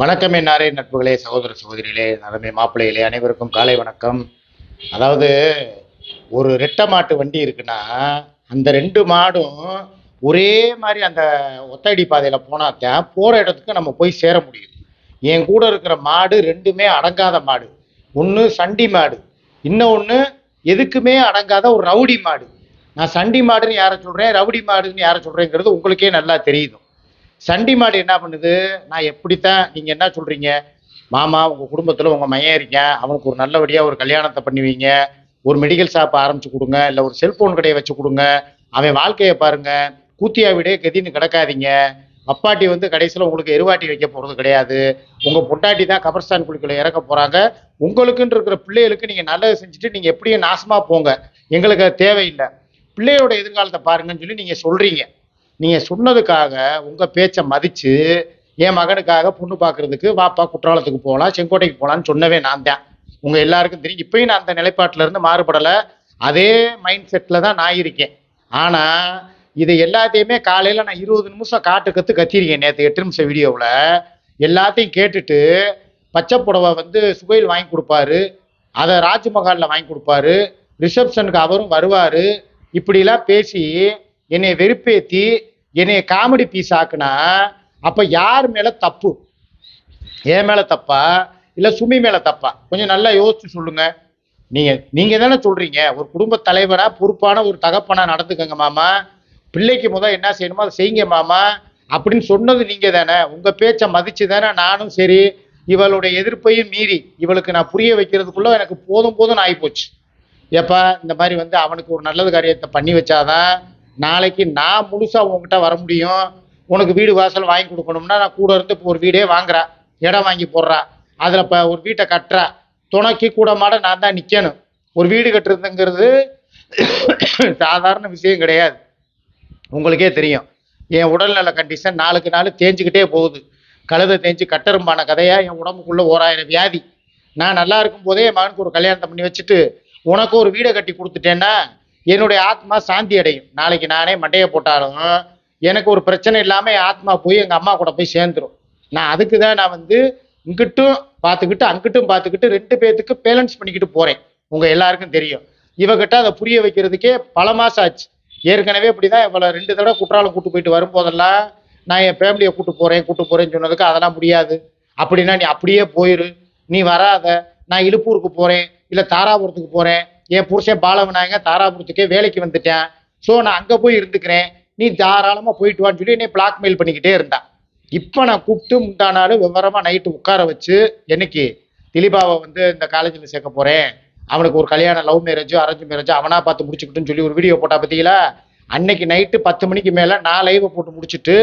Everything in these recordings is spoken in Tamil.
வணக்கம் என்னாரே நட்புகளே சகோதர சகோதரிகளே நலமே மாப்பிள்ளைகளே அனைவருக்கும் காலை வணக்கம். அதாவது ஒரு ரெட்டை மாட்டு வண்டி இருக்குன்னா அந்த ரெண்டு மாடும் ஒரே மாதிரி அந்த ஒத்தடி பாதையில் போனாத்தான் போகிற இடத்துக்கு நம்ம போய் சேர முடியும். என் கூட இருக்கிற மாடு ரெண்டுமே அடங்காத மாடு. ஒன்று சண்டி மாடு இன்னொன்று எதுக்குமே அடங்காத ஒரு ரவுடி மாடு. நான் சண்டி மாடுன்னு யாரை சொல்கிறேன் ரவுடி மாடுன்னு யாரை சொல்கிறேங்கிறது உங்களுக்கே நல்லா தெரியுது. சண்டி மாடு என்ன பண்ணுது? நான் எப்படித்தான் நீங்கள் என்ன சொல்கிறீங்க மாமா உங்கள் குடும்பத்தில் உங்கள் மையம் இருக்கேன் அவனுக்கு ஒரு நல்லபடியாக ஒரு கல்யாணத்தை பண்ணுவீங்க ஒரு மெடிக்கல் ஷாப் ஆரம்பிச்சு கொடுங்க. இல்லை ஒரு செல்போன் கடையை வச்சு கொடுங்க. அவன் வாழ்க்கையை பாருங்க. கூத்தியா வீடே கதின்னு கிடக்காதீங்க. அப்பாட்டி வந்து கடைசியில் உங்களுக்கு எருவாட்டி வைக்க போகிறது கிடையாது. உங்கள் பொட்டாட்டி தான் கபர்ஸ்தான் குழிக்குள்ள இறக்க போகிறாங்க உங்களுக்குன்னு இருக்கிற பிள்ளைகளுக்கு நீங்கள் நல்லது செஞ்சுட்டு நீங்கள் எப்படியும் நாசமாக போங்க. எங்களுக்கு அது தேவையில்லை. பிள்ளையோட எதிர்காலத்தை பாருங்கன்னு சொல்லி நீங்கள் சொல்கிறீங்க நீங்கள் சொன்னதுக்காக உங்கள் பேச்சை மதித்து என் மகனுக்காக பொண்ணு பார்க்கறதுக்கு வாப்பா குற்றாலத்துக்கு போகலாம் செங்கோட்டைக்கு போகலான்னு சொன்னவே நான் தான். உங்கள் எல்லாருக்கும் தெரியும். இப்பயும் நான் அந்த நிலைப்பாட்டில் இருந்து மாறுபடலை. அதே மைண்ட் செட்டில் தான் நான் இருக்கேன். ஆனால் இது எல்லாத்தையுமே காலையில் நான் இருபது நிமிஷம் காட்டு கற்று கத்திருக்கேன் நேற்று எட்டு நிமிஷம் வீடியோவில். எல்லாத்தையும் கேட்டுட்டு பச்சை புடவை வந்து சுகையில் வாங்கி கொடுப்பாரு. அதை ராஜ்மஹாலில் வாங்கி கொடுப்பாரு. ரிசப்ஷனுக்கு அவரும் வருவார். இப்படிலாம் பேசி என்னை வெறுப்பேற்றி என்னைய காமெடி பீஸ் ஆக்குனா அப்போ யார் மேலே தப்பு? என் மேலே தப்பா? இல்லை சுமி மேலே தப்பா? கொஞ்சம் நல்லா யோசிச்சு சொல்லுங்க. நீங்கள் நீங்கள் தானே சொல்கிறீங்க ஒரு குடும்ப தலைவராக பொறுப்பான ஒரு தகப்பனா நடந்துக்கங்க மாமா. பிள்ளைக்கு முதல் என்ன செய்யணுமோ அதை செய்யுங்க மாமா. அப்படின்னு சொன்னது நீங்கள் தானே. உங்கள் பேச்சை மதித்து தானே நானும் சரி இவளுடைய எதிர்ப்பையும் மீறி இவளுக்கு நான் புரிய வைக்கிறதுக்குள்ள எனக்கு போதும் போதும் ஆகிப்போச்சு ஏப்பா இந்த மாதிரி வந்து அவனுக்கு ஒரு நல்லது காரியத்தை பண்ணி வச்சாதான் நாளைக்கு நான் முழுசா உங்ககிட்ட வர முடியும். உனக்கு வீடு வாசல் வாங்கி கொடுக்கணும்னா நான் கூட இருந்து இப்போ ஒரு வீடே வாங்குறா. இடம் வாங்கி போடுறா. அதில் இப்போ ஒரு வீட்டை கட்டுறா. துணைக்கு கூட மாட நான் தான் நிற்கணும் ஒரு வீடு கட்டுறதுங்கிறது சாதாரண விஷயம் கிடையாது. உங்களுக்கே தெரியும். என் உடல்நல கண்டிஷன் நாளுக்கு நாள் தேஞ்சுக்கிட்டே போகுது. கழுதை தேஞ்சு கட்டரும்பான கதையாக என் உடம்புக்குள்ளே ஓராயிரம் வியாதி. நான் நல்லா இருக்கும் போதே என் மகனுக்கு ஒரு கல்யாணத்தை பண்ணி வச்சுட்டு உனக்கு ஒரு வீடை கட்டி கொடுத்துட்டேன்னா என்னுடைய ஆத்மா சாந்தி அடையும். நாளைக்கு நானே மண்டையை போட்டாலும் எனக்கு ஒரு பிரச்சனை இல்லாமல் என் ஆத்மா போய் எங்கள் அம்மா கூட போய் சேர்ந்துரும். நான் அதுக்கு தான் நான் வந்து இங்கிட்டும் பார்த்துக்கிட்டு அங்கிட்டும் பார்த்துக்கிட்டு ரெண்டு பேர்த்துக்கு பேலன்ஸ் பண்ணிக்கிட்டு போகிறேன் உங்கள் எல்லாருக்கும் தெரியும். இவகிட்ட அதை புரிய வைக்கிறதுக்கே பல மாதம் ஆச்சு. ஏற்கனவே இப்படி தான் இவ்வளோ ரெண்டு தடவை குற்றாலம் கூட்டு போயிட்டு வரும்போதெல்லாம் நான் என் ஃபேமிலியை கூட்டு போகிறேன் கூட்டு போகிறேன்னு சொன்னதுக்கு அதெல்லாம் முடியாது. அப்படின்னா நீ அப்படியே போயிரு. நீ வராத. நான் இழுப்பூருக்கு போகிறேன் இல்லை தாராபுரத்துக்கு போகிறேன் என் புருஷன் பாலவனாங்க தாராபுரத்துக்கே வேலைக்கு வந்துட்டேன். ஸோ நான் அங்கே போய் இருந்துக்கிறேன். நீ தாராளமாக போயிட்டு வான்னு சொல்லி என்னை பிளாக்மெயில் பண்ணிக்கிட்டே இருந்தான். இப்போ நான் கூப்பிட்டு முந்தானாலும் விவரமாக நைட்டு உட்கார வச்சு என்னைக்கு திலீபாவை வந்து இந்த காலேஜில் சேர்க்க போகிறேன் அவனுக்கு ஒரு கல்யாணம் லவ் மேரேஜோ அரேஞ்ச் மேரேஜோ அவனா பார்த்து முடிச்சுக்கிட்டுன்னு சொல்லி ஒரு வீடியோ போட்டா பார்த்தீங்களா? அன்னைக்கு நைட்டு பத்து மணிக்கு மேலே நான் லைவை போட்டு முடிச்சுட்டு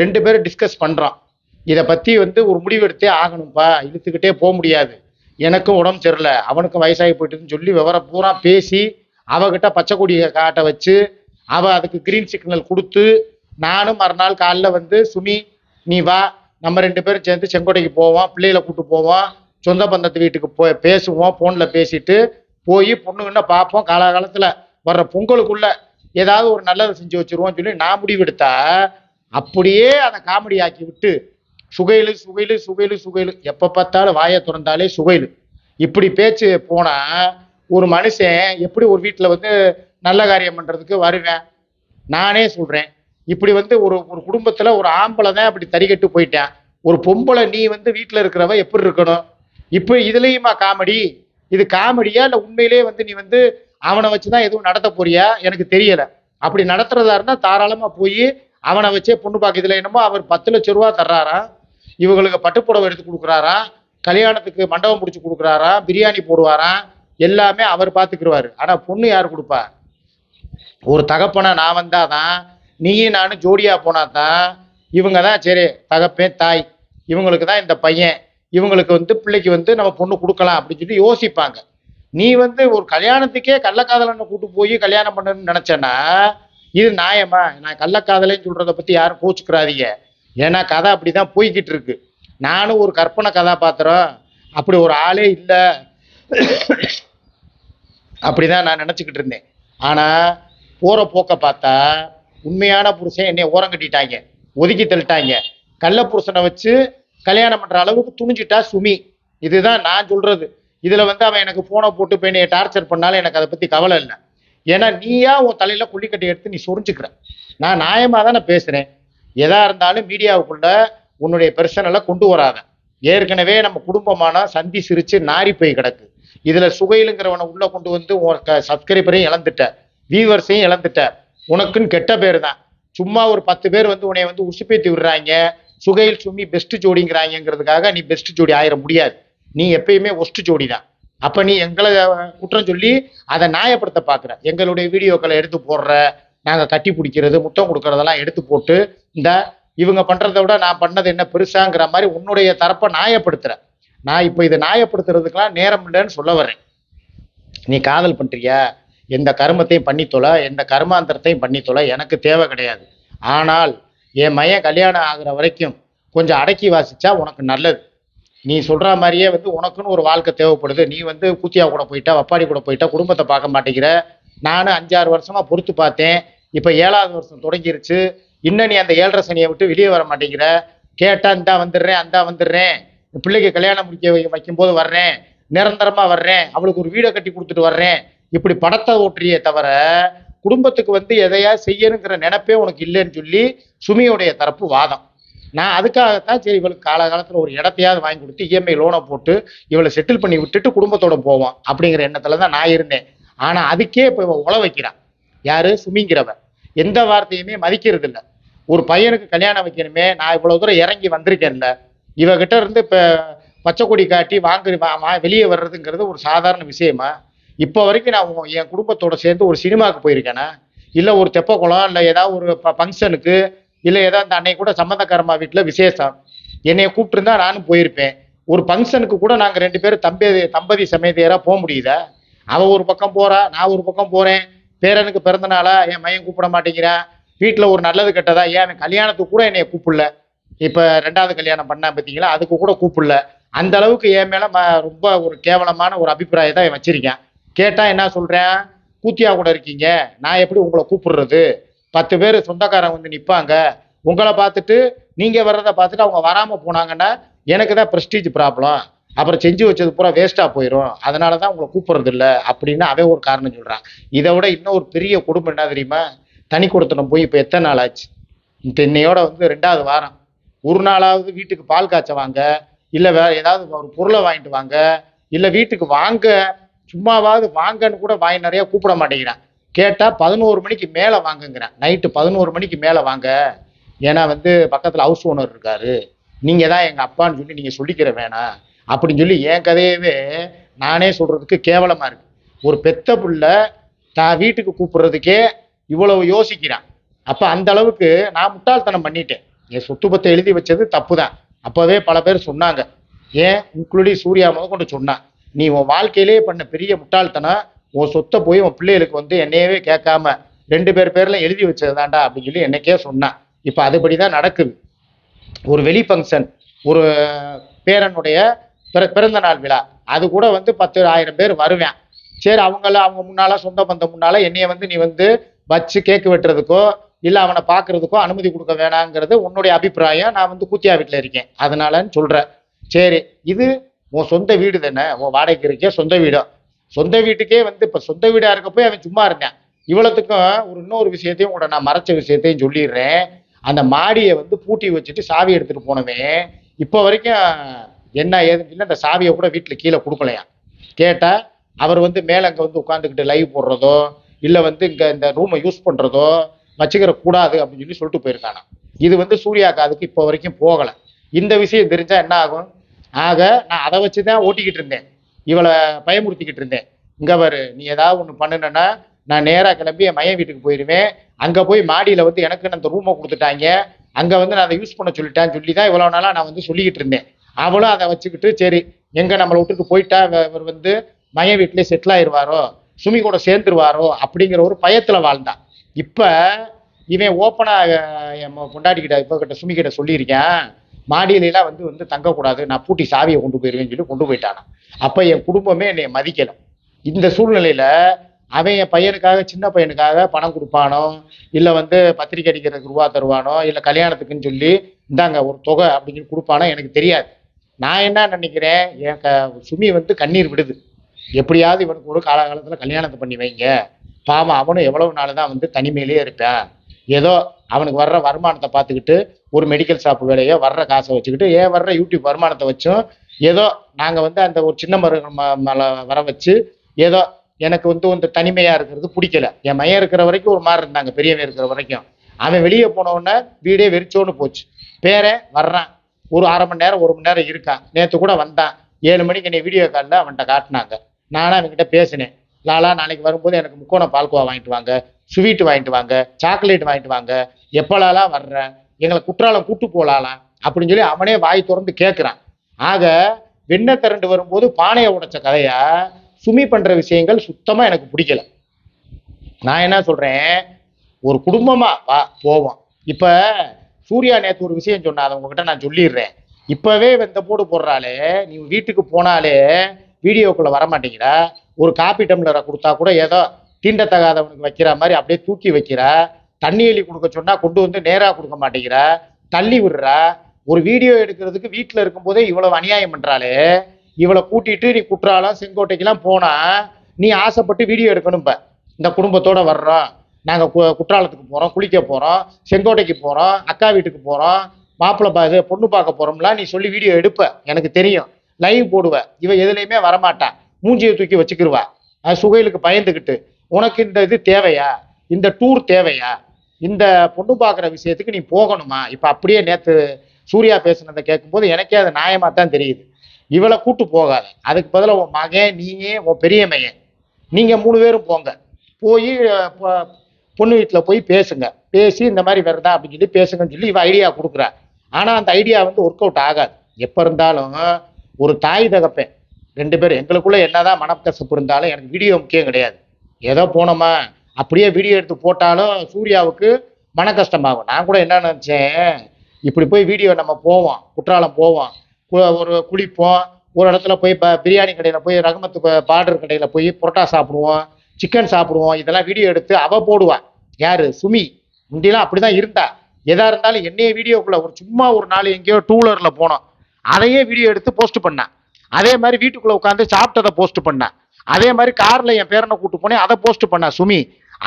ரெண்டு பேரும் டிஸ்கஸ் பண்ணுறோம் இதை பற்றி வந்து ஒரு முடிவு எடுத்தே ஆகணும்ப்பா இழுத்துக்கிட்டே போக முடியாது. எனக்கும் உடம்பு சரியில்லை அவனுக்கும் வயசாகி போயிட்டுன்னு சொல்லி விவரம் பூரா பேசி அவகிட்ட பச்சை கொடியை காட்ட வச்சு அவள் அதுக்கு க்ரீன் சிக்னல் கொடுத்து நானும் மறுநாள் காலைல வந்து சுமி நீ வா நம்ம ரெண்டு பேரும் சேர்ந்து செங்கோட்டைக்கு போவோம் பிள்ளைகளை கூப்பிட்டு போவோம் சொந்த பந்தத்து வீட்டுக்கு போய் பேசுவோம் ஃபோனில் பேசிட்டு போய் பொண்ணுங்கன்னு பார்ப்போம் காலகாலத்தில் வர்ற பொங்கலுக்குள்ள ஏதாவது ஒரு நல்லதை செஞ்சு வச்சிருவோம்னு சொல்லி நான் முடிவெடுத்தா அப்படியே அதை காமெடி ஆக்கி விட்டு சுகைலு சுகைலு சுகைலு சுகைலு எப்போ பார்த்தாலும் வாயை திறந்தாலே சுகைலு இப்படி பேச்சு போனால் ஒரு மனுஷன் எப்படி ஒரு வீட்டில் வந்து நல்ல காரியம் பண்ணுறதுக்கு வருவேன்? நானே சொல்கிறேன் இப்படி வந்து ஒரு ஒரு குடும்பத்தில் ஒரு ஆம்பளை தான் அப்படி தறிகட்டு போயிட்டேன். ஒரு பொம்பளை நீ வந்து வீட்டில் இருக்கிறவ எப்படி இருக்கணும்? இப்போ இதுலேயுமா காமெடி? இது காமெடியா இல்லை உண்மையிலேயே வந்து நீ வந்து அவனை வச்சு தான் எதுவும் நடத்த போறியா? எனக்கு தெரியலை. அப்படி நடத்துறதா இருந்தால் தாராளமாக போய் அவனை வச்சே பொண்ணு பார்க்க. இதில் என்னமோ அவர் பத்து லட்ச ரூபா தர்றாராம். இவங்களுக்கு பட்டுப்புடவை எடுத்து கொடுக்குறாரா? கல்யாணத்துக்கு மண்டபம் பிடிச்சி கொடுக்குறாரா? பிரியாணி போடுவாராம் எல்லாமே அவர் பார்த்துக்குருவாரு ஆனால் பொண்ணு யார் கொடுப்பா? ஒரு தகப்பனை நான் வந்தாதான் நீயும் நானும் ஜோடியாக போனால் தான் இவங்க தான் சரி தகப்பேன் தாய். இவங்களுக்கு தான் இந்த பையன். இவங்களுக்கு வந்து பிள்ளைக்கு வந்து நம்ம பொண்ணு கொடுக்கலாம் அப்படின்னு சொல்லி யோசிப்பாங்க. நீ வந்து ஒரு கல்யாணத்துக்கே கள்ளக்காதலனை கூட்டு போய் கல்யாணம் பண்ணணும்னு நினச்சேன்னா இது நியாயமா? நான் கள்ளக்காதலைன்னு சொல்கிறத பற்றி யாரும் கோச்சுக்கிறாதீங்க. ஏன்னா கதை அப்படி தான் போய்கிட்டு இருக்கு நானும் ஒரு கற்பனை கதாபாத்திரம். அப்படி ஒரு ஆளே இல்லை. அப்படி தான் நான் நினச்சிக்கிட்டு இருந்தேன். ஆனால் போகிற போக்க பார்த்தா உண்மையான புருஷன் என்னை ஓரம் கட்டிட்டாங்க. ஒதுக்கி தள்ளிட்டாங்க. கள்ள புருஷனை வச்சு கல்யாணம் பண்ணுற அளவுக்கு துணிஞ்சிட்டா சுமி. இதுதான் நான் சொல்கிறது இதில் வந்து அவன் எனக்கு ஃபோனை போட்டு போய் என்னை டார்ச்சர் பண்ணாலும் எனக்கு அதை பற்றி கவலை இல்லை. ஏன்னா நீயா உன் தலையில் குள்ளிக்கட்டை எடுத்து நீ சொரிஞ்சுக்கிற. நான் நியாயமாக தான் நான் பேசுகிறேன் எதா இருந்தாலும் மீடியாவுக்குள்ள உன்னுடைய பெர்சனெல்லாம் கொண்டு வராத. ஏற்கனவே நம்ம குடும்பமான சந்தி சிரிச்சு நாரி போய் கிடக்கு. இதுல சுகையிலுங்கிறவனை உள்ள கொண்டு வந்து உன் சப்ஸ்கிரைபரையும் இழந்துட்ட. வியூவர்ஸையும் இழந்துட்ட. உனக்குன்னு கெட்ட பேர் தான் சும்மா ஒரு பத்து பேர் வந்து உன்னை வந்து உசுப்பேத்தி விடுறாங்க. சுகையில் சும்மி பெஸ்ட் ஜோடிங்கிறாங்கிறதுக்காக நீ பெஸ்ட் ஜோடி ஆயிட முடியாது. நீ எப்பயுமே ஒஸ்ட் ஜோடி தான் அப்ப நீ எங்களை குற்றம் சொல்லி அதை நியாயப்படுத்த பாக்குற. எங்களுடைய வீடியோக்களை எடுத்து போடுற. நாங்க கட்டி பிடிக்கிறது முத்தம் கொடுக்கறதெல்லாம் எடுத்து போட்டு இந்த இவங்க பண்ணுறத விட நான் பண்ணது என்ன பெருசாங்கிற மாதிரி உன்னுடைய தரப்பை நியாயப்படுத்துற. நான் இப்போ இதை நியாயப்படுத்துறதுக்கெல்லாம் நேரம் இல்லைன்னு சொல்ல வர்றேன். நீ காதல் பண்றியா? எந்த கர்மத்தையும் பண்ணித்தொல எந்த கர்மாந்தரத்தையும் பண்ணித்தொல எனக்கு தேவை கிடையாது. ஆனால் என் மையன் கல்யாணம் ஆகிற வரைக்கும் கொஞ்சம் அடக்கி வாசிச்சா உனக்கு நல்லது. நீ சொல்ற மாதிரியே வந்து உனக்குன்னு ஒரு வாழ்க்கை தேவைப்படுது. நீ வந்து கூத்தியா கூட போயிட்டா வப்பாடி கூட போயிட்டா குடும்பத்தை பார்க்க மாட்டேங்கிற. நானும் அஞ்சாறு வருஷமா பொறுத்து பார்த்தேன். இப்போ ஏழாவது வருஷம் தொடங்கிருச்சு. இன்னும் நீ அந்த ஏழரை சனியை விட்டு வெளியே வர மாட்டேங்கிற. கேட்டா இந்தா வந்துடுறேன் அந்தா வந்துடுறேன். பிள்ளைக்கு கல்யாணம் முடிக்க வை- வைக்கும்போது வர்றேன். நிரந்தரமா வர்றேன். அவளுக்கு ஒரு வீடை கட்டி கொடுத்துட்டு வர்றேன். இப்படி படத்தை ஓட்டுறியே தவிர குடும்பத்துக்கு வந்து எதையா செய்யணுங்கிற நினைப்பே உனக்கு இல்லைன்னு சொல்லி சுமியோடைய தரப்பு வாதம். நான் அதுக்காகத்தான் சரி இவளுக்கு காலகாலத்தில் ஒரு இடத்தையாவது வாங்கி கொடுத்து இஎம்ஐ லோனை போட்டு இவளை செட்டில் பண்ணி விட்டுட்டு குடும்பத்தோட போவோம் அப்படிங்கிற எண்ணத்துல தான் நான் இருந்தேன். ஆனால் அதுக்கே இப்போ இவன் உழ வைக்கிறான். யாரு? சுமிங்கிறவன். எந்த வார்த்தையுமே மதிக்கிறது இல்லை ஒரு பையனுக்கு கல்யாணம் வைக்கணுமே நான் இவ்வளவு தூரம் இறங்கி வந்திருக்கேன்ல. இவகிட்ட இருந்து இப்ப பச்சை கொடி காட்டி வாங்கு வா- வெளியே வர்றதுங்கிறது ஒரு சாதாரண விஷயமா? இப்போ வரைக்கும் நான் என் குடும்பத்தோட சேர்ந்து ஒரு சினிமாவுக்கு போயிருக்கேனா? இல்லை ஒரு தெப்பக்குளம் இல்லை ஏதாவது ஒரு ஃபங்க்ஷனுக்கு இல்லை ஏதாவது அந்த அன்னைக்கு கூட சம்மந்தக்காரமா வீட்டில் விசேஷம். என்னைய கூப்பிட்டுருந்தா நானும் போயிருப்பேன். ஒரு ஃபங்க்ஷனுக்கு கூட நாங்கள் ரெண்டு பேரும் தம்பி தம்பதி சமேதையராக போக முடியுதா அவ ஒரு பக்கம் போறா நான் ஒரு பக்கம் போறேன். பேரனுக்கு பிறந்த நாளா என் மையன் கூப்பிட மாட்டேங்கிறான். வீட்டில் ஒரு நல்லது கெட்டதா? ஏன் கல்யாணத்துக்கு கூட என்னை கூப்பிடல. இப்போ ரெண்டாவது கல்யாணம் பண்ணேன் பார்த்தீங்களா அதுக்கு கூட கூப்பிடல. அந்த அளவுக்கு என் மேலே ரொம்ப ஒரு கேவலமான ஒரு அபிப்பிராயம் தான் வச்சிருக்கேன். கேட்டால் என்ன சொல்கிறேன் கூத்தியா கூட இருக்கீங்க. நான் எப்படி உங்களை கூப்பிடுறது? பத்து பேர் சொந்தக்காரன் வந்து நிற்பாங்க உங்களை பார்த்துட்டு நீங்கள் வர்றதை பார்த்துட்டு அவங்க வராமல் போனாங்கன்னா எனக்கு தான் ப்ரெஸ்டீஜ் ப்ராப்ளம் அப்புறம் செஞ்சு வச்சது பூரா வேஸ்ட்டாக போயிடும் அதனால தான் உங்களை கூப்பிட்றது இல்லை அப்படின்னு அவன் ஒரு காரணம் சொல்கிறான் இதை விட இன்னும் ஒரு பெரிய குடும்பம் என்ன தெரியுமா? தனி கொடுத்தனம் போய் இப்போ எத்தனை நாள் ஆச்சு? இந்த இன்னையோட வந்து ரெண்டாவது வாரம். ஒரு நாளாவது வீட்டுக்கு பால் காய்ச்ச வாங்க இல்லை வேற ஏதாவது ஒரு பொருளை வாங்கிட்டு வாங்க இல்லை வீட்டுக்கு வாங்க சும்மாவாவது வாங்கன்னு கூட வாங்கி நிறைய கூப்பிட மாட்டேங்கிறான். கேட்டால் பதினோரு மணிக்கு மேலே வாங்குங்கிறேன் நைட்டு பதினோரு மணிக்கு மேலே வாங்க. ஏன்னா வந்து பக்கத்தில் ஹவுஸ் ஓனர் இருக்காரு. நீங்கள் தான் எங்கள் அப்பான்னு சொல்லி நீங்கள் சொல்லிக்கிற வேணாம். அப்படின்னு சொல்லி என் கதையவே நானே சொல்கிறதுக்கு கேவலமாக இருக்குது ஒரு பெத்த புள்ள தான் வீட்டுக்கு கூப்பிட்றதுக்கே இவ்வளவு யோசிக்கிறான். அப்போ அந்த அளவுக்கு நான் முட்டாள்தனம் பண்ணிட்டேன். என் சொத்து பத்தை எழுதி வச்சது தப்பு தான் அப்போவே பல பேர் சொன்னாங்க. ஏன்? உங்களுடைய சூர்யா முதல் கொண்டு சொன்னான். நீ உன் வாழ்க்கையிலே பண்ண பெரிய முட்டாள்தனம் உன் சொத்தை போய் உன் பிள்ளைகளுக்கு வந்து என்னையவே கேட்காம ரெண்டு பேர் பேர்ல எழுதி வச்சதுதான்டா அப்படின்னு சொல்லி என்னைக்கே சொன்னான். இப்போ அதுபடி தான் நடக்குது. ஒரு வெளி ஃபங்க்ஷன் ஒரு பேரனுடைய பிற பிறந்த நாள் விழா. அது கூட வந்து பத்து ஆயிரம் பேர் வருவேன். சரி அவங்கள அவங்க முன்னால சொந்த பந்தம் முன்னால என்னைய வந்து நீ வந்து வச்சு கேக்கு வெட்டுறதுக்கோ இல்லை அவனை பார்க்கறதுக்கோ அனுமதி கொடுக்க வேணாங்கிறது உன்னுடைய அபிப்பிராயம். நான் வந்து கூத்தியா வீட்டில் இருக்கேன். அதனாலன்னு சொல்கிறேன் சரி இது உன் சொந்த வீடு தானே? உன் வாடகைக்கு இருக்கே சொந்த வீடோ? சொந்த வீட்டுக்கே வந்து இப்போ சொந்த வீடாக இருக்க போய் அவன் சும்மா இருந்தேன் இவ்வளோத்துக்கும் ஒரு இன்னொரு விஷயத்தையும் கூட நான் மறைச்ச விஷயத்தையும் சொல்லிடுறேன். அந்த மாடியை வந்து பூட்டி வச்சுட்டு சாவி எடுத்துட்டு போனவன் இப்போ வரைக்கும் என்ன ஏதுன்னு சொல்லி அந்த சாவியை கூட வீட்டில் கீழே கொடுக்கலையா கேட்டா அவர் வந்து மேலே அங்கே வந்து உட்காந்துக்கிட்டு லைவ் போடுறதோ இல்லை வந்து இங்கே இந்த ரூமை யூஸ் பண்ணுறதோ வச்சுக்கிற கூடாது அப்படின்னு சொல்லி சொல்லிட்டு போயிருக்கானா இது வந்து சூர்யா காதுக்கு இப்போ வரைக்கும் போகலை. இந்த விஷயம் தெரிஞ்சால் என்ன ஆகும்? ஆக நான் அதை வச்சு தான் ஓட்டிக்கிட்டு இருந்தேன். இவளை பயமுறுத்திக்கிட்டு இருந்தேன். இங்கே பாரு நீ ஏதாவது ஒன்று பண்ணுனேன்னா நான் நேராக கிளம்பி என் மையன் வீட்டுக்கு போயிடுவேன் அங்கே போய் மாடியில் வந்து எனக்கு அந்த ரூமை கொடுத்துட்டாங்க? அங்கே வந்து நான் அதை யூஸ் பண்ண சொல்லிட்டேன்னு சொல்லி தான் இவ்வளோ நாளாக நான் வந்து சொல்லிக்கிட்டு இருந்தேன். அவளும் அதை வச்சுக்கிட்டு சரி எங்கே நம்மளை விட்டுட்டு போயிட்டா இவர் வந்து மையன் வீட்டிலே செட்டில் ஆயிடுவாரோ சுமி கூட சேர்ந்துருவாரோ அப்படிங்கிற ஒரு பயத்தில் வாழ்ந்தான் இப்போ இவன் ஓப்பனாக என் பொண்டாட்டிக்கிட்ட இப்போ கிட்ட சுமி கிட்ட சொல்லியிருக்கேன் மாடியிலாம் வந்து வந்து தங்கக்கூடாது நான் பூட்டி சாவியை கொண்டு போயிருவேன்னு சொல்லி கொண்டு போயிட்டானான் அப்போ என் குடும்பமே என்னை மதிக்கலை இந்த சூழ்நிலையில் அவன் என் பையனுக்காக சின்ன பையனுக்காக பணம் கொடுப்பானோ இல்லை வந்து பத்திரிக்கை அடிக்கிறதுக்கு ரூபா தருவானோ இல்லை கல்யாணத்துக்குன்னு சொல்லி இந்தாங்க ஒரு தொகை அப்படின்னு கொடுப்பானோ எனக்கு தெரியாது. நான் என்ன நினைக்கிறேன் என் க சுமி வந்து கண்ணீர் விடுது. எப்படியாவது இவனுக்கு ஒரு காலகாலத்தில் கல்யாணத்தை பண்ணி வைங்க. பாவம் அவனும் எவ்வளவு நாள் தான் வந்து தனிமையிலேயே இருப்பேன். ஏதோ அவனுக்கு வர்ற வருமானத்தை பார்த்துக்கிட்டு ஒரு மெடிக்கல் ஷாப் வேலையோ வர்ற காசை வச்சுக்கிட்டு ஏன் வர்ற யூடியூப் வருமானத்தை வச்சும் ஏதோ நாங்கள் வந்து அந்த ஒரு சின்ன மரு ம- வர வச்சு ஏதோ எனக்கு வந்து இந்த தனிமையாக இருக்கிறது பிடிக்கல. என் மையம் இருக்கிற வரைக்கும் ஒரு மாதிரி இருந்தாங்க பெரியவன் இருக்கிற வரைக்கும். அவன் வெளியே போனவுடனே வீடே வெறிச்சோன்னு போச்சு. பேரே வர்றான். ஒரு அரை மணி நேரம் ஒரு மணி நேரம் இருக்கான். நேற்று கூட வந்தான். ஏழு மணிக்கு என்னை வீடியோ காலில் அவன்கிட்ட காட்டினாங்க. நானும் அவங்ககிட்ட பேசினேன். லாலா நாளைக்கு வரும்போது எனக்கு முக்கோணம் பால்கோவா வாங்கிட்டு வாங்க ஸ்வீட் வாங்கிட்டு வாங்க சாக்லேட் வாங்கிட்டு வாங்க. எப்போலாலாம் வர்றேன் எங்களை குற்றாலம் கூட்டு போகலாம் அப்படின்னு சொல்லி அவனே வாய் திறந்து கேட்குறான் ஆக வெண்ணெய் திரண்டு வரும்போது பானையை உடைச்ச கதையா சுமி பண்ணுற விஷயங்கள் சுத்தமாக எனக்கு பிடிக்கல. நான் என்ன சொல்கிறேன் ஒரு குடும்பமாக வா போவோம். இப்போ சூர்யா நேற்று ஒரு விஷயம் சொன்னா அதை உங்ககிட்ட நான் சொல்லிடுறேன். இப்போவே வெந்த போடு போடுறாளே நீ வீட்டுக்கு போனாலே வீடியோக்குள்ளே வரமாட்டேங்கிற. ஒரு காப்பி டம்ளரை கொடுத்தா கூட ஏதோ தீண்டத்தகாதவனுக்கு வைக்கிற மாதிரி அப்படியே தூக்கி வைக்கிற. தண்ணி எலி கொடுக்க சொன்னால் கொண்டு வந்து நேராக கொடுக்க மாட்டேங்கிற. தள்ளி விடுற. ஒரு வீடியோ எடுக்கிறதுக்கு வீட்டில் இருக்கும்போதே இவ்வளவு அநியாயம் பண்ணுறாளே இவளை கூட்டிட்டு நீ குற்றாலம் செங்கோட்டைக்கெல்லாம் போனால் நீ ஆசைப்பட்டு வீடியோ எடுக்கணும் இந்த குடும்பத்தோடு வர்றோம். நாங்கள் கு- குற்றாலத்துக்கு போகிறோம் குளிக்க போகிறோம் செங்கோட்டைக்கு போகிறோம் அக்கா வீட்டுக்கு போகிறோம் மாப்பிள்ளை பா இது பொண்ணு பார்க்க போகிறோம்லாம் நீ சொல்லி வீடியோ எடுப்ப. எனக்கு தெரியும். லைவ் போடுவேன் இவ எதுலையுமே வரமாட்டா. மூஞ்சியை தூக்கி வச்சுக்கிருவா. அது சுகைலுக்கு பயந்துக்கிட்டு உனக்கு இந்த இது தேவையா? இந்த டூர் தேவையா? இந்த பொண்ணு பார்க்குற விஷயத்துக்கு நீ போகணுமா? இப்போ அப்படியே நேற்று சூர்யா பேசுனதை கேட்கும்போது எனக்கே அது நியாயமாக தான் தெரியுது. இவளை கூட்டு போகாத. அதுக்கு பதிலாக உன் மகன் நீயே உன் பெரிய மையன் நீங்கள் மூணு பேரும் போங்க. போய் பொண்ணு வீட்டில் போய் பேசுங்க. பேசி இந்த மாதிரி வருதா அப்படின்னு சொல்லி பேசுங்கன்னு சொல்லி இவள் ஐடியா கொடுக்குறா. ஆனால் அந்த ஐடியா வந்து ஒர்க் அவுட் ஆகாது. எப்போ இருந்தாலும் ஒரு தாய் தகப்பேன். ரெண்டு பேரும் எங்களுக்குள்ளே என்னதான் மனக்கசப்பு இருந்தாலும் எனக்கு வீடியோ முக்கியம் கிடையாது. ஏதோ போனோமா அப்படியே வீடியோ எடுத்து போட்டாலும் சூர்யாவுக்கு மன கஷ்டமாகும் நான் கூட என்ன நினச்சேன் இப்படி போய் வீடியோ நம்ம போவோம் குற்றாலம் போவோம் கு- ஒரு குளிப்போம் ஒரு இடத்துல போய் ப பிரியாணி கடையில் போய் ரகமத்து ப- பார்டர் கடையில் போய் புரோட்டா சாப்பிடுவோம் சிக்கன் சாப்பிடுவோம் இதெல்லாம் வீடியோ எடுத்து அவ போடுவாள் யார்? சுமி. முந்தியெல்லாம் அப்படிதான் இருந்தா. எதாக இருந்தாலும் என்னைய வீடியோக்குள்ளே ஒரு சும்மா ஒரு நாள் எங்கேயோ டூலர்ல போனோம். அதையே வீடியோ எடுத்து போஸ்ட் பண்ணேன். அதே மாதிரி வீட்டுக்குள்ள உட்காந்து சாப்பிட்டதை போஸ்ட் பண்ணேன். அதே மாதிரி கார்ல என் பேரனை கூட்டு போனேன் அதை போஸ்ட் பண்ணேன் சுமி.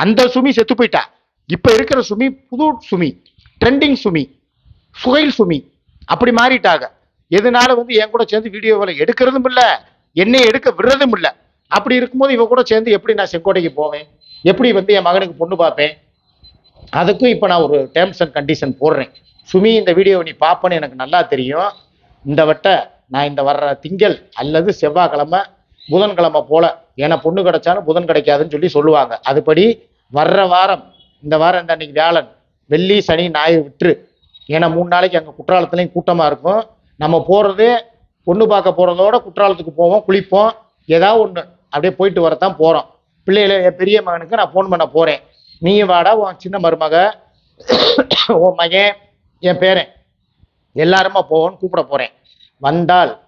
அந்த சுமி செத்து போயிட்டா. இப்ப இருக்கிற சுமி புது சுமி ட்ரெண்டிங் சுமி சுகைல் சுமி அப்படி மாறிட்டாங்க எதனால வந்து என் கூட சேர்ந்து வீடியோவில் எடுக்கிறதும் இல்லை என்னை எடுக்க விடுறதும் இல்லை. அப்படி இருக்கும்போது இவ கூட சேர்ந்து எப்படி நான் செங்கோட்டைக்கு போவேன்? எப்படி வந்து என் மகனுக்கு பொண்ணு பார்ப்பேன்? அதுக்கும் இப்போ நான் ஒரு டேர்ம்ஸ் அண்ட் கண்டிஷன் போடுறேன். சுமி இந்த வீடியோவை நீ பார்ப்பேன்னு எனக்கு நல்லா தெரியும். இந்த வட்ட நான் இந்த வர்ற திங்கள் அல்லது செவ்வாய்க்கிழமை புதன்கிழமை போல ஏன்னா பொண்ணு கிடைச்சாலும் புதன் கிடைக்காதுன்னு சொல்லி சொல்லுவாங்க. அதுபடி வர்ற வாரம் இந்த வாரம் இந்த அன்னைக்கு வியாழன் வெள்ளி சனி ஞாயிறு விட்டுரு. ஏன்னா மூணு நாளைக்கு அங்கே குற்றாலத்துலேயும் கூட்டமாக இருக்கும். நம்ம போகிறது பொண்ணு பார்க்க போகிறதோட குற்றாலத்துக்கு போவோம் குளிப்போம் ஏதாவது ஒன்று அப்படியே போயிட்டு வரத்தான் போகிறோம் பிள்ளைகளை என் பெரிய மகனுக்கு நான் ஃபோன் பண்ண போகிறேன் நீயும் வாடா உன் சின்ன மருமக உன் மகன் என் பேரன். எல்லாருமா போவோன்னு கூப்பிட போகிறேன் வந்தால்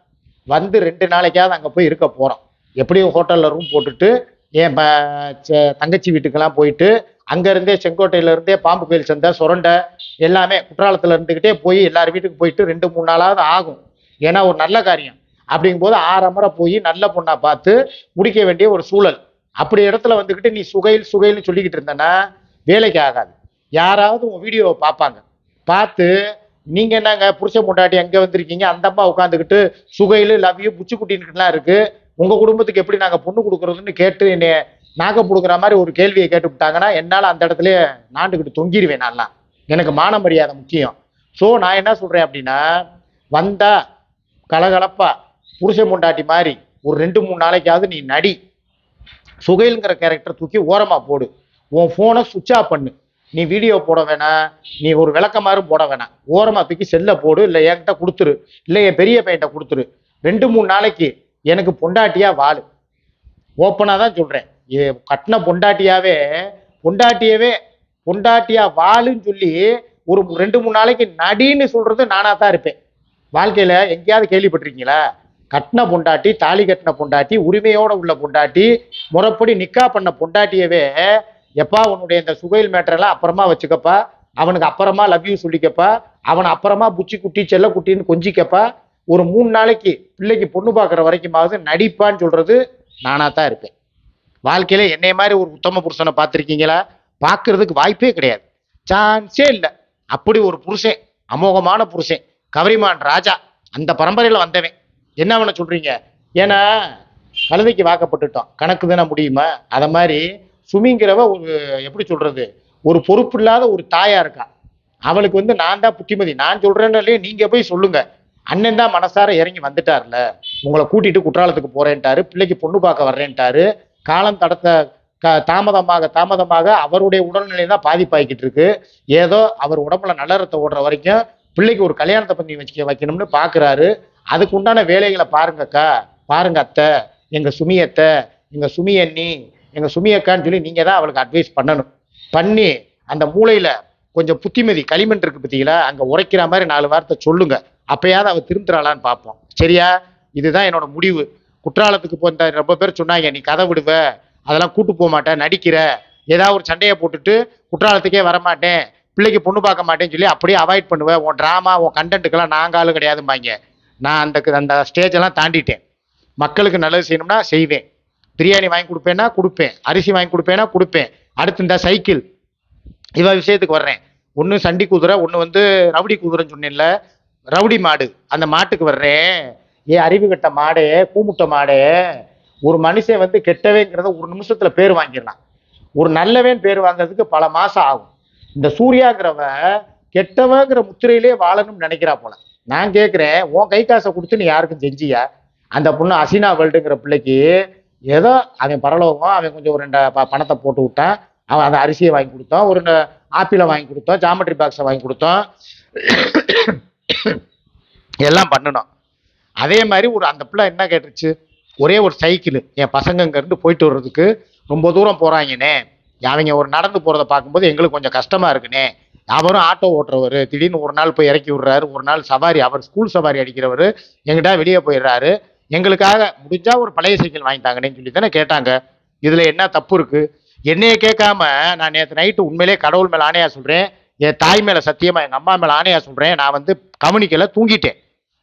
வந்து ரெண்டு நாளைக்காவது அங்கே போய் இருக்க போகிறோம் எப்படியும் ஹோட்டலில் ரூம் போட்டுட்டு என் ப- ச- தங்கச்சி வீட்டுக்கெல்லாம் போயிட்டு அங்கேருந்தே செங்கோட்டையிலேருந்தே பாம்பு கோயில் சந்தை சுரண்டை எல்லாமே குற்றாலத்தில் இருந்துக்கிட்டே போய் எல்லார் வீட்டுக்கு போயிட்டு ரெண்டு மூணு நாளாவது ஆகும். ஏன்னா ஒரு நல்ல காரியம். அப்படிங்கும்போது ஆறமுறை போய் நல்ல பொண்ணை பார்த்து முடிக்க வேண்டிய ஒரு சூழல். அப்படி இடத்துல வந்துக்கிட்டு நீ சுகையில் சுகைல்னு சொல்லிக்கிட்டு இருந்தேன்னா வேலைக்கு ஆகாது. யாராவது உன் வீடியோவை பார்ப்பாங்க. பார்த்து நீங்க என்னங்க புருஷன் பொண்டாட்டி எங்க வந்திருக்கீங்க அந்த அம்மா உட்காந்துக்கிட்டு சுகையில் லவ்யூ புச்சு குட்டின்னுலாம் இருக்கு. உங்க குடும்பத்துக்கு எப்படி நாங்க பொண்ணு கொடுக்குறதுன்னு கேட்டு என்னை நாக்க புடுங்குற மாதிரி ஒரு கேள்வியை கேட்டு விட்டாங்கன்னா என்னால் அந்த இடத்துல நாண்டுக்கிட்டு தொங்கிடுவேன் நான்லாம். எனக்கு மான மரியாதை முக்கியம். ஸோ நான் என்ன சொல்றேன் அப்படின்னா வந்தா கலகலப்பா புருஷன் பொண்டாட்டி மாதிரி ஒரு ரெண்டு மூணு நாளைக்காவது நீ நடி. சுகைலுங்கிற கேரக்டர் தூக்கி ஓரமா போடு. உன் ஃபோனை சுவிட்ச் ஆஃப் பண்ணு. நீ வீடியோ போட வேணாம். நீ ஒரு விளக்கமாறும் போட வேணாம். ஓரமாக தூக்கி செல்ல போடு இல்லை என்கிட்ட கொடுத்துரு. இல்லை என் பெரிய பையன்கிட்ட கொடுத்துரு. ரெண்டு மூணு நாளைக்கு எனக்கு பொண்டாட்டியாக வாழு. ஓப்பனாக தான் சொல்கிறேன் கட்டின பொண்டாட்டியாவே பொண்டாட்டியவே பொண்டாட்டியா வாழுன்னு சொல்லி ஒரு ரெண்டு மூணு நாளைக்கு நடின்னு சொல்கிறது நானாக தான் இருப்பேன். வாழ்க்கையில் எங்கேயாவது கேள்விப்பட்டிருக்கீங்களா? கட்டின பொண்டாட்டி தாலி கட்டின பொண்டாட்டி உரிமையோட உள்ள பொண்டாட்டி முறைப்படி நிக்கா பண்ண பொண்டாட்டியவே எப்பா உன்னுடைய இந்த சுகையில் மேட்டரெல்லாம் அப்புறமா வச்சுக்கப்பா. அவனுக்கு அப்புறமா லவ் யூ சொல்லிக்கப்பா. அவனை அப்புறமா புச்சி குட்டி செல்ல குட்டின்னு கொஞ்சிக்கப்பா. ஒரு மூணு நாளைக்கு பிள்ளைக்கு பொண்ணு பார்க்குற வரைக்குமாவது நடிப்பான்னு சொல்கிறது நானாக தான் இருப்பேன். வாழ்க்கையில் என்னைய மாதிரி ஒரு உத்தம புருஷனை பார்த்துருக்கீங்களா? பார்க்கறதுக்கு வாய்ப்பே கிடையாது. சான்ஸே இல்லை. அப்படி ஒரு புருஷன் அமோகமான புருஷன் கவரிமான் ராஜா அந்த பரம்பரையில் வந்தவன். என்ன அவனை சொல்கிறீங்க ஏன்னா கழுதைக்கு வாக்கப்பட்டுட்டோம் கணக்கு தானே முடியுமா? அதை மாதிரி சுமிங்கிறவ ஒரு எப்படி சொல்றது ஒரு பொறுப்பு இல்லாத ஒரு தாயா இருக்கா. அவளுக்கு வந்து நான் தான் புத்திமதி. நான் சொல்றேன்னாலே நீங்க போய் சொல்லுங்க. அண்ணன் தான் மனசார இறங்கி வந்துட்டார்ல. உங்களை கூட்டிட்டு குற்றாலத்துக்கு போறேன்ட்டாரு. பிள்ளைக்கு பொண்ணு பார்க்க வர்றேன்ட்டாரு. காலம் தடத்த க- தாமதமாக தாமதமாக அவருடைய உடல்நிலை தான் பாதிப்பாகிக்கிட்டு இருக்கு. ஏதோ அவர் உடம்புல நல்லறத்தை ஓடுற வரைக்கும் பிள்ளைக்கு ஒரு கல்யாணத்தை பண்ணி வச்சுக்க வைக்கணும்னு பாக்குறாரு. அதுக்கு உண்டான வேலைகளை பாருங்கக்கா. பாருங்க அத்தை. எங்க சுமியத்தை எங்க சுமி அண்ணி. எங்க சுமியக்கான்னு சொல்லி நீங்க தான் அவளுக்கு அட்வைஸ் பண்ணணும். பண்ணி அந்த மூளையில கொஞ்சம் புத்திமதி களிமண் இருக்கு பார்த்தீங்களா அங்க உரைக்கிற மாதிரி நாலு வார்த்தை சொல்லுங்க. அப்பயாவது அவ திருந்துறாளான்னு பார்ப்போம். சரியா? இதுதான் என்னோட முடிவு. குற்றாலத்துக்கு போந்த ரொம்ப பேர் சொன்னாங்க நீ கதை விடுவ. அதெல்லாம் கூட்டு போக மாட்டேன் நடிக்கிற. ஏதாவது ஒரு சண்டையை போட்டுட்டு குற்றாலத்துக்கே வரமாட்டேன். பிள்ளைக்கு பொண்ணு பார்க்க மாட்டேன்னு சொல்லி அப்படியே அவாய்ட் பண்ணுவேன் உன் ட்ராமா உன் கண்டென்ட்டுக்கெல்லாம் நாங்கள் ஆளு கிடையாதும்பாங்க. நான் அந்த அந்த ஸ்டேஜெல்லாம் தாண்டிட்டேன். மக்களுக்கு நல்லது செய்யணும்னா செய்வேன். பிரியாணி வாங்கி கொடுப்பேன்னா கொடுப்பேன். அரிசி வாங்கி கொடுப்பேன்னா கொடுப்பேன். அடுத்து இந்த சைக்கிள். இவ விஷயத்துக்கு வர்றேன். ஒன்று சண்டி குதிரை ஒன்று வந்து ரவுடி குதிரைன்னு சொன்னேன்ல. ரவுடி மாடு. அந்த மாட்டுக்கு வர்றேன். ஏ அறிவு கட்ட மாடே கூமுட்ட மாடே. ஒரு மனுஷன் வந்து கெட்டவேங்கிறத ஒரு நிமிஷத்தில் பேர் வாங்கிடலாம். ஒரு நல்லவன் பேர் வாங்குறதுக்கு பல மாதம் ஆகும். இந்த சூர்யாங்கிறவ கெட்டவங்கிற முத்திரையிலே வாழணும்னு நினைக்கிறா போல. நான் கேட்குறேன் உன் கை காசை கொடுத்து நீ யாருக்கும் செஞ்சியா? அந்த பொண்ணு அசினா வேர்ல்டுங்கிற பிள்ளைக்கு ஏதோ அவன் பரலோகம் அவன் கொஞ்சம் ஒரு ரெண்டு ப- பணத்தை போட்டு விட்டான். அவன் அந்த அரிசியை வாங்கி கொடுத்தோம் ஒரு ஆப்பிளை வாங்கி கொடுத்தோம் ஜாமெட்ரி பாக்ஸை வாங்கி கொடுத்தோம் எல்லாம் பண்ணணும் அதே மாதிரி ஒரு அந்த பிள்ளை என்ன கேட்டுருச்சு? ஒரே ஒரு சைக்கிள். என் பசங்க இங்கேருந்து போயிட்டு வர்றதுக்கு ரொம்ப தூரம் போகிறாங்கண்ணே அவங்க ஒரு நடந்து போகிறத பார்க்கும்போது எங்களுக்கு கொஞ்சம் கஷ்டமாக இருக்குண்ணே அவரும் ஆட்டோ ஓட்டுறவர். திடீர்னு ஒரு நாள் போய் இறக்கி விடுறாரு. ஒரு நாள் சவாரி அவர் ஸ்கூல் சவாரி அடிக்கிறவர். எங்கிட்ட வெளியே போயிடுறாரு. எங்களுக்காக முடிஞ்சா ஒரு பழைய சைக்கிள் வாங்கிட்டாங்கன்னு சொல்லி தானே கேட்டாங்க. இதுல என்ன தப்பு இருக்கு? என்னையே கேட்காம நான் நேற்று நைட்டு உண்மையிலே கடவுள் மேல ஆணையா சொல்றேன். என் தாய் மேல சத்தியமா எங்க அம்மா மேல ஆணையா சொல்றேன். நான் வந்து கவனிக்கல தூங்கிட்டேன்.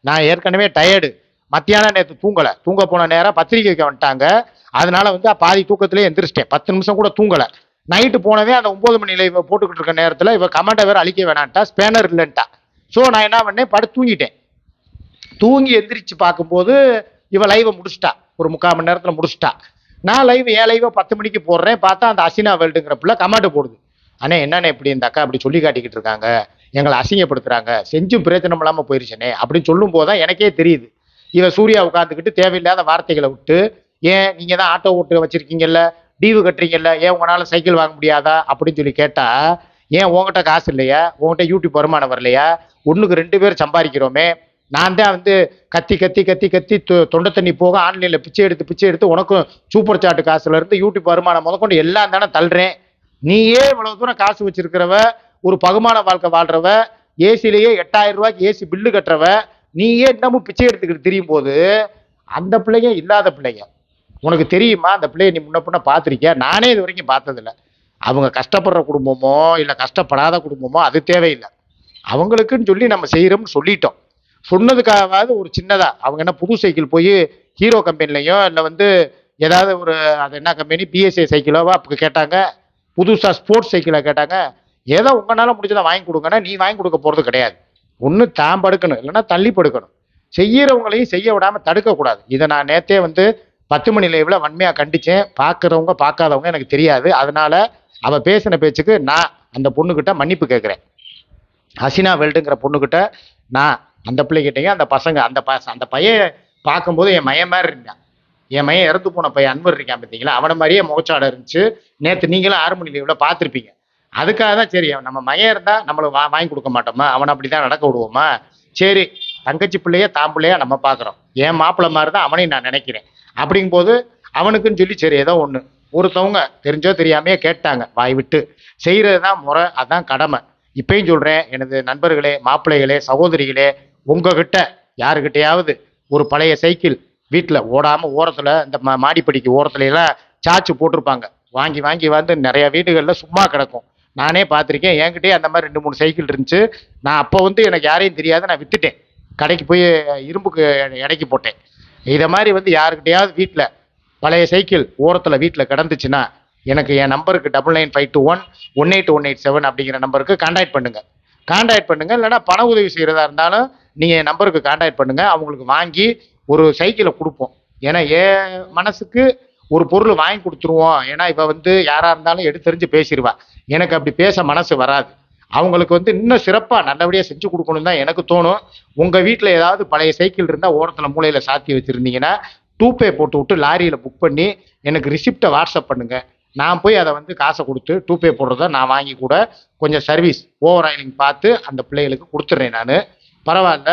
நான் ஏற்கனவே டயர்டு மத்தியானம் நேற்று தூங்கலை. தூங்க போன நேரம் பத்திரிக்கை வைக்க வந்துட்டாங்க. அதனால வந்து பாதி தூக்கத்திலே எந்திரிச்சிட்டேன். பத்து நிமிஷம் கூட தூங்கலை. நைட்டு போனவே அந்த ஒன்பது மணியில இவ போட்டுக்கிட்டு இருக்க நேரத்தில் இவ கமெண்ட்டை வேற அழிக்க வேணான்ட்டா ஸ்பேனர் இல்லைன்ட்டா. ஸோ நான் என்ன பண்ணேன்? படு தூங்கிட்டேன். தூங்கி எந்திரிச்சு பார்க்கும்போது இவ லைவை முடிச்சிட்டா. ஒரு முக்கால் மணி நேரத்தில் முடிச்சிட்டா. நான் லைவ் ஏன் லைவை பத்து மணிக்கு போடுறேன். பார்த்தா அந்த அசினா வேல்டுங்கிற பிள்ளை கமெண்ட் போடுது. அண்ணே என்னண்ணே இப்படி இந்த அக்கா அப்படி சொல்லி காட்டிக்கிட்டு இருக்காங்க? எங்களை அசிங்கப்படுத்துறாங்க. செஞ்சும் பிரயோஜனம் இல்லாமல் போயிருச்சனே அப்படின்னு சொல்லும் போது தான் எனக்கே தெரியுது. இவ சூர்யா உட்காந்துக்கிட்டு தேவையில்லாத வார்த்தைகளை விட்டு ஏன் நீங்கள் தான் ஆட்டோ ஓட்டு வச்சுருக்கீங்கல்ல? டீவு கட்டுறீங்கல்ல? ஏன் உங்களால் சைக்கிள் வாங்க முடியாதா? அப்படின்னு சொல்லி கேட்டால் ஏன் உங்ககிட்ட காசு இல்லையா? உங்ககிட்ட யூடியூப் வருமானம் வரலையா? ஒன்றுக்கு ரெண்டு பேர் சம்பாதிக்கிறோமே. நான் தான் வந்து கத்தி கத்தி கத்தி கத்தி தொ- தொண்டை தண்ணி போக ஆன்லைனில் பிச்சை எடுத்து பிச்சை எடுத்து உனக்கும் சூப்பர் சாட்டு காசுலேருந்து யூடியூப் வருமானம் முதற்கொண்டு எல்லாம் தானே தள்ளுறேன். நீயே இவ்வளவு தூரம் காசு வச்சிருக்கிறவ ஒரு பகுமான வாழ்க்கை வாழ்றவ ஏசிலேயே எட்டாயிரம் ரூபாய்க்கு ஏசி பில்லு கட்டுறவ நீயே இன்னமும் பிச்சை எடுத்துக்கிட்டு தெரியும் போது அந்த பிள்ளைங்க இல்லாத பிள்ளைங்க. உனக்கு தெரியுமா? அந்த பிள்ளைய நீ முன்ன பின்ன பார்த்துருக்கியா? நானே இது வரைக்கும் பார்த்ததில்ல. அவங்க கஷ்டப்படுற குடும்பமோ இல்லை கஷ்டப்படாத குடும்பமோ அது தேவையில்லை. அவங்களுக்குன்னு சொல்லி நம்ம செய்கிறோம்னு சொல்லிட்டோம். சொன்னதுக்காகவாது ஒரு சின்னதாக அவங்க என்ன புது சைக்கிள் போய் ஹீரோ கம்பெனிலையோ இல்லை வந்து ஏதாவது ஒரு அது என்ன கம்பெனி? பிஎஸ்ஏ சைக்கிளோவா? அப்போ கேட்டாங்க. புதுசாக ஸ்போர்ட்ஸ் சைக்கிளை கேட்டாங்க. ஏதோ உங்களால் முடிஞ்சதை வாங்கி கொடுங்கன்னா நீ வாங்கி கொடுக்க போகிறது கிடையாது. ஒன்று தான் படுக்கணும். இல்லைன்னா தள்ளி படுக்கணும். செய்கிறவங்களையும் செய்ய விடாமல் தடுக்கக்கூடாது இதை நான் நேத்தே வந்து பத்து மணி லைவில் வன்மையாக கண்டித்தேன் பார்க்குறவங்க பார்க்காதவங்க எனக்கு தெரியாது. அதனால் அவள் பேசின பேச்சுக்கு நான் அந்த பொண்ணுக்கிட்ட மன்னிப்பு கேட்குறேன் ஹசினா வெல்டுங்கிற பொண்ணுக்கிட்ட நான் அந்த பிள்ளைகிட்டையும் அந்த பசங்க அந்த பச அந்த பையன் பார்க்கும்போது என் மைய மாதிரி இருந்தான். என் மையம் இறந்து போன பையன் அன்பர் இருக்கான் பார்த்தீங்களா? அவனை மாதிரியே முகச்சாடை இருந்துச்சு. நேற்று நீங்களும் ஆறு மணி லைவ்ல பார்த்துருப்பீங்க. அதுக்காக தான் சரி நம்ம மையம் இருந்தால் நம்மளை வா வாங்கி கொடுக்க மாட்டோமா? அவனை அப்படி தான் நடக்க விடுவோமா? சரி தங்கச்சி பிள்ளையே தான் பிள்ளைய நம்ம பார்க்குறோம். என் மாப்பிள்ளை மாதிரி தான் அவனையும் நான் நினைக்கிறேன். அப்படிங்கும்போது அவனுக்குன்னு சொல்லி சரி ஏதோ ஒன்று ஒருத்தவங்க தெரிஞ்சோ தெரியாமையே கேட்டாங்க வாய் விட்டு. செய்கிறது தான் முறை அதான் கடமை. இப்பயும் சொல்கிறேன் எனது நண்பர்களே மாப்பிள்ளைகளே சகோதரிகளே உங்ககிட்ட யாருக்கிட்டையாவது ஒரு பழைய சைக்கிள் வீட்டில் ஓடாமல் ஓரத்தில் இந்த மா மாடிப்படிக்கு ஓரத்துல எல்லாம் சார்ஜ் போட்டிருப்பாங்க. வாங்கி வாங்கி வந்து நிறைய வீடுகளில் சும்மா கிடக்கும். நானே பார்த்துருக்கேன். என்கிட்டயே அந்த மாதிரி ரெண்டு மூணு சைக்கிள் இருந்துச்சு. நான் அப்போ வந்து எனக்கு யாரையும் தெரியாது. நான் வித்துட்டேன் கடைக்கு போய் இரும்புக்கு இடைக்கு போட்டேன். இதை மாதிரி வந்து யாருக்கிட்டையாவது வீட்டில் பழைய சைக்கிள் ஓரத்தில் வீட்டில் கிடந்துச்சுன்னா எனக்கு என் நம்பருக்கு double nine five two one one eight one eight seven அப்படிங்கிற நம்பருக்கு கான்டாக்ட் பண்ணுங்கள் கான்டாக்ட் பண்ணுங்கள் இல்லைனா பண உதவி செய்கிறதா இருந்தாலும் நீங்கள் என் நம்பருக்கு காண்டாக்ட் பண்ணுங்கள் அவங்களுக்கு வாங்கி ஒரு சைக்கிளை கொடுப்போம். ஏன்னா என் மனசுக்கு ஒரு பொருள் வாங்கி கொடுத்துருவோம். ஏன்னா இப்போ வந்து யாராக இருந்தாலும் எடுத்தெறிஞ்சு பேசிடுவா எனக்கு அப்படி பேச மனசு வராது. அவங்களுக்கு வந்து இன்னும் சிறப்பாக நல்லபடியாக செஞ்சு கொடுக்கணும் தான் எனக்கு தோணும். உங்கள் வீட்டில் ஏதாவது பழைய சைக்கிள் இருந்தால் ஓரத்தில் மூலையில் சாத்தி வச்சுருந்தீங்கன்னா டூபே போட்டு விட்டு லாரியில் புக் பண்ணி எனக்கு ரிசிப்டை வாட்ஸ்அப் பண்ணுங்கள் நான் போய் அதை வந்து காசை கொடுத்து டூபே போடுறத நான் வாங்கி கூட கொஞ்சம் சர்வீஸ் ஓவர் ஆயிலிங் பார்த்து அந்த பிள்ளைகளுக்கு கொடுத்துட்றேன் நான். பரவாயில்ல.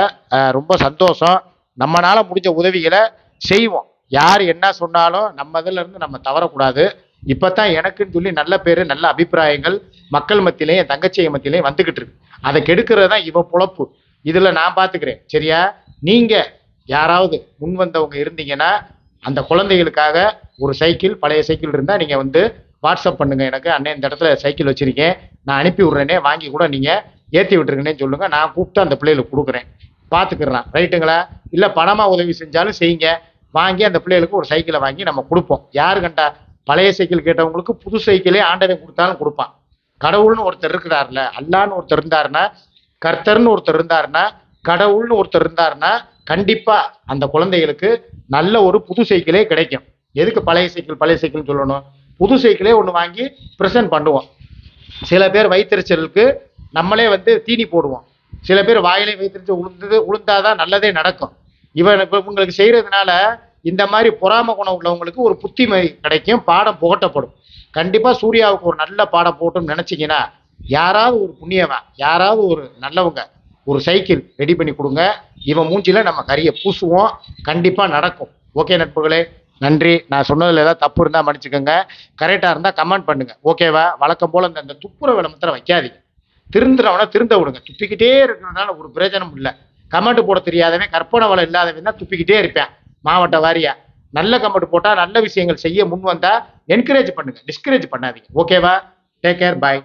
ரொம்ப சந்தோஷம். நம்மளால் முடிஞ்ச உதவிகளை செய்வோம். யார் என்ன சொன்னாலும் நம்ம இதுல இருந்து நம்ம தவறக்கூடாது. இப்போ தான் எனக்குன்னு சொல்லி நல்ல பேர் நல்ல அபிப்பிராயங்கள் மக்கள் மத்தியிலையும் என் தங்கச்சி மத்தியிலையும் வந்துக்கிட்டு இருக்கு. அதை கெடுக்கிறது தான் இவன் பொழப்பு. இதில் நான் பார்த்துக்கிறேன் சரியா? நீங்கள் யாராவது முன் வந்தவங்க இருந்தீங்கன்னா அந்த குழந்தைகளுக்காக ஒரு சைக்கிள் பழைய சைக்கிள் இருந்தால் நீங்கள் வந்து வாட்ஸ்அப் பண்ணுங்கள் எனக்கு அண்ணன் இந்த இடத்துல சைக்கிள் வச்சுருக்கேன். நான் அனுப்பி விட்றேனே. வாங்கி கூட நீங்கள் ஏற்றி விட்டுருங்கன்னு சொல்லுங்கள் நான் கூப்பிட்டு அந்த பிள்ளைகளுக்கு கொடுக்குறேன். பார்த்துக்கிறான் ரைட்டுங்களா? இல்லை பணமாக உதவி செஞ்சாலும் செய்யுங்க. வாங்கி அந்த பிள்ளைகளுக்கு ஒரு சைக்கிளை வாங்கி நம்ம கொடுப்போம். யார் கண்டா? பழைய சைக்கிள் கேட்டவங்களுக்கு புது சைக்கிளே ஆண்டவன் கொடுத்தாலும் கொடுப்பான். கடவுள்னு ஒருத்தர் இருக்கிறார்ல அல்லான்னு ஒருத்தர் இருந்தாருன்னா கர்த்தர்னு ஒருத்தர் இருந்தாருன்னா கடவுள்னு ஒருத்தர் இருந்தாருன்னா கண்டிப்பாக அந்த குழந்தைகளுக்கு நல்ல ஒரு புது சைக்கிளே கிடைக்கும். எதுக்கு பழைய சைக்கிள் பழைய சைக்கிள்னு சொல்லணும்? புது சைக்கிளே ஒன்று வாங்கி ப்ரெசென்ட் பண்ணுவோம். சில பேர் வைத்தறிச்சலுக்கு நம்மளே வந்து தீனி போடுவோம். சில பேர் வாயிலே வைத்திருச்சு உளுந்தது உளுந்தாதான் நல்லதே நடக்கும். இவன் இப்போ உங்களுக்கு செய்கிறதுனால இந்த மாதிரி பொறாம குணம் உள்ளவங்களுக்கு ஒரு புத்திமை கிடைக்கும் பாடம் புகட்டப்படும். கண்டிப்பாக சூர்யாவுக்கு ஒரு நல்ல பாடம் போட்டோம்னு நினச்சிங்கன்னா யாராவது ஒரு புண்ணியவன் யாராவது ஒரு நல்லவங்க ஒரு சைக்கிள் ரெடி பண்ணி கொடுங்க. இவன் மூஞ்சியில் நம்ம கறியை பூசுவோம். கண்டிப்பாக நடக்கும். ஓகே நட்புகளே நன்றி. நான் சொன்னதில் ஏதாவது தப்பு இருந்தால் மன்னிச்சுக்கோங்க. கரெக்டாக இருந்தால் கமெண்ட் பண்ணுங்கள் ஓகேவா வழக்கம் போல் இந்த இந்த துப்புர விளம்பரத்தில் வைக்காதீங்க. திருந்துறவனா திருந்த விடுங்க. துப்பிக்கிட்டே இருக்கிறதுனால ஒரு பிரயோஜனம் இல்லை. கமெண்ட் போட தெரியாதவன் கற்பனை வளம் இல்லாதவன் தான் துப்பிக்கிட்டே இருப்பேன் மாவட்ட வாரியா. நல்ல கமெண்ட் போட்டால் நல்ல விஷயங்கள் செய்ய முன் வந்தால் என்கரேஜ் பண்ணுங்க டிஸ்கரேஜ் பண்ணாதீங்க. ஓகேவா டேக் கேர் பாய்